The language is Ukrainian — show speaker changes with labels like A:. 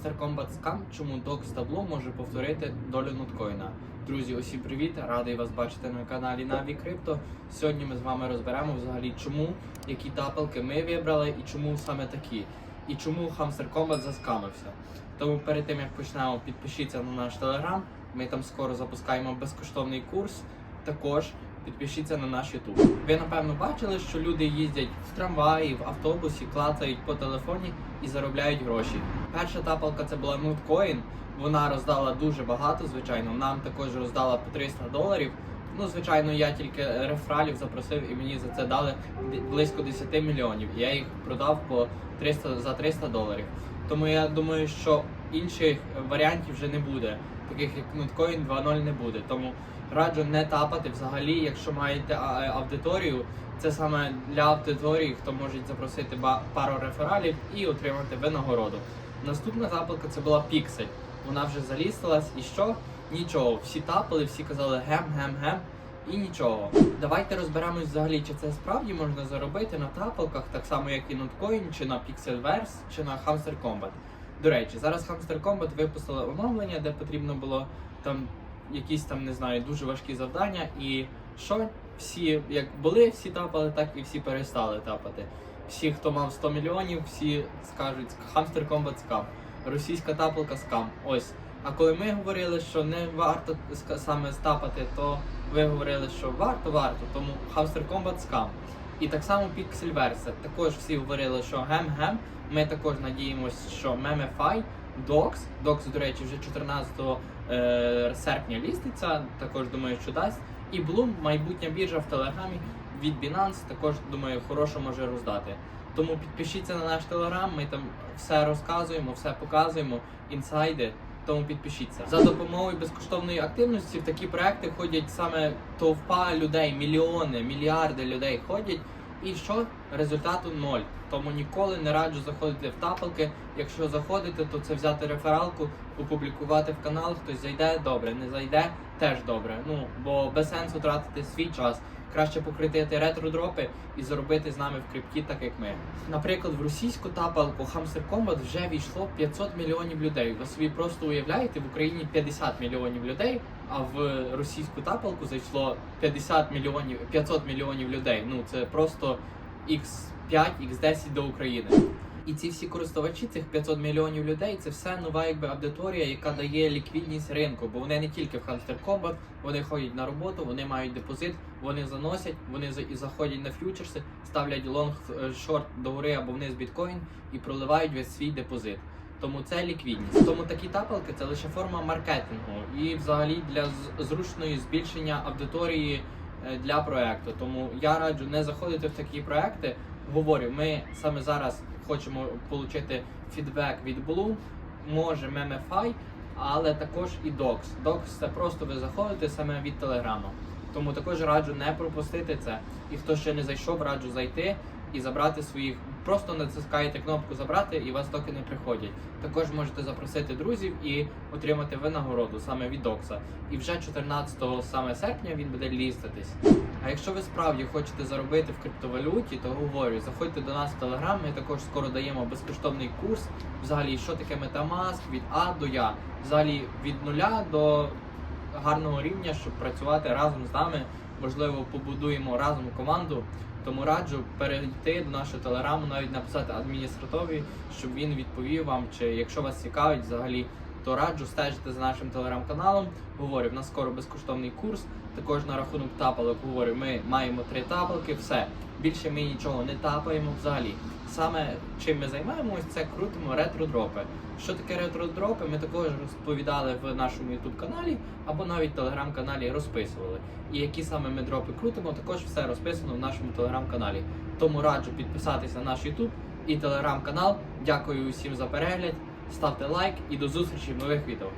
A: Hamster Combat Scam, чому Докс табло може повторити долю ноткоїна. Друзі, усім привіт! Радий вас бачити на каналі Na'Vi Crypto. Сьогодні ми з вами розберемо взагалі, чому які тапалки ми вибрали і чому саме такі. І чому Hamster Combat заскамився. Тому перед тим як почнемо, підпишіться на наш телеграм. Ми там скоро запускаємо безкоштовний курс. Також підпишіться на наш YouTube. Ви напевно бачили, що люди їздять в трамваї, в автобусі, клацають по телефоні і заробляють гроші. Перша тапалка це була Nutcoin. Вона роздала дуже багато, звичайно. Нам також роздала по 300 доларів. Ну, звичайно, я тільки рефралів запросив і мені за це дали близько 10 мільйонів. Я їх продав по 300 за 300 доларів. Тому я думаю, що інших варіантів вже не буде. Таких як Nutcoin 2.0 не буде. Тому раджу не тапати взагалі, якщо маєте е, аудиторію. Це саме для аудиторії, хто може запросити пару рефералів і отримати винагороду. Наступна тапалка це була Pixel. Вона вже залістилась і що? Нічого. Всі тапали, всі казали гем, гем, гем. І нічого. Давайте розберемось взагалі, чи це справді можна заробити на тапалках, так само як і Notcoin, чи на Pixelverse, чи на Hamster Combat. До речі, зараз Hamster Combat випустили оновлення, де потрібно було там якісь там, не знаю, дуже важкі завдання. І що? Всі як були, всі тапали, так і всі перестали тапати. Всі, хто мав 100 мільйонів, всі скажуть Hamster Combat скам. Російська тапалка скам. Ось. А коли ми говорили, що не варто саме стапати, то ви говорили, що варто, варто, тому Hamster Combat скам. І так само Pixelverse. Також всі говорили, що гем-гем. Ми також надіємося, що Memefy, Docs, Docs, до речі, вже 14 е, серпня ліститься, також думаю, що дасть. І Bloom, майбутня біржа в Телеграмі від Binance, також думаю, хорошо може роздати. Тому підпишіться на наш телеграм, ми там все розказуємо, все показуємо, інсайди. Тому підпишіться за допомогою безкоштовної активності. В такі проекти ходять саме товпа людей, мільйони, мільярди людей ходять. І що результату ноль. Тому ніколи не раджу заходити в тапалки. Якщо заходите, то це взяти рефералку, опублікувати в канал. Хтось зайде добре, не зайде теж добре. Ну бо без сенсу тратити свій час. Краще покритити ретро-дропи і заробити з нами в крипті, так як ми. Наприклад, в російську тапалку Hamster Combat вже війшло 500 мільйонів людей. Ви собі просто уявляєте, в Україні 50 мільйонів людей, а в російську тапалку зайшло 50 мільйонів 500 мільйонів людей. Ну це просто x5, x10 до України. І ці всі користувачі, цих 500 мільйонів людей, це все нова якби аудиторія, яка дає ліквідність ринку. Бо вони не тільки в Hamster Combat, вони ходять на роботу, вони мають депозит, вони заносять, вони за- і заходять на фьючерси, ставлять лонг е, шорт до гори або вниз біткоін і проливають весь свій депозит. Тому це ліквідність. Тому такі тапалки це лише форма маркетингу і взагалі для зручної збільшення аудиторії е, для проекту. Тому я раджу не заходити в такі проекти. Говорю, ми саме зараз хочемо отримати фідбек від Bloom, може Memefy, але також і Docs. Docs це просто ви заходите саме від Телеграму. Тому також раджу не пропустити це. І хто ще не зайшов, раджу зайти і забрати своїх. Просто натискаєте кнопку забрати і вас токени приходять. Також можете запросити друзів і отримати винагороду саме від Докса. І вже 14 саме серпня він буде ліститись. А якщо ви справді хочете заробити в криптовалюті, то говорю, заходьте до нас в Телеграм. Ми також скоро даємо безкоштовний курс. Взагалі, що таке Metamask від А до Я. Взагалі від нуля до гарного рівня, щоб працювати разом з нами. Можливо, побудуємо разом команду. Тому раджу перейти до нашого телеграму, навіть написати адміністратові, щоб він відповів вам, чи якщо вас цікавить взагалі, то раджу стежити за нашим телеграм-каналом. Говорю, в нас скоро безкоштовний курс. Також на рахунок тапалок говорю, ми маємо три тапалки, все. Більше ми нічого не тапаємо взагалі. Саме чим ми займаємось, це крутимо ретро-дропи. Що таке ретро-дропи, ми також розповідали в нашому YouTube каналі або навіть телеграм-каналі розписували. І які саме ми дропи крутимо, також все розписано в нашому телеграм-каналі. Тому раджу підписатися на наш YouTube і телеграм-канал. Дякую усім за перегляд. Ставте лайк і до зустрічі в нових відео.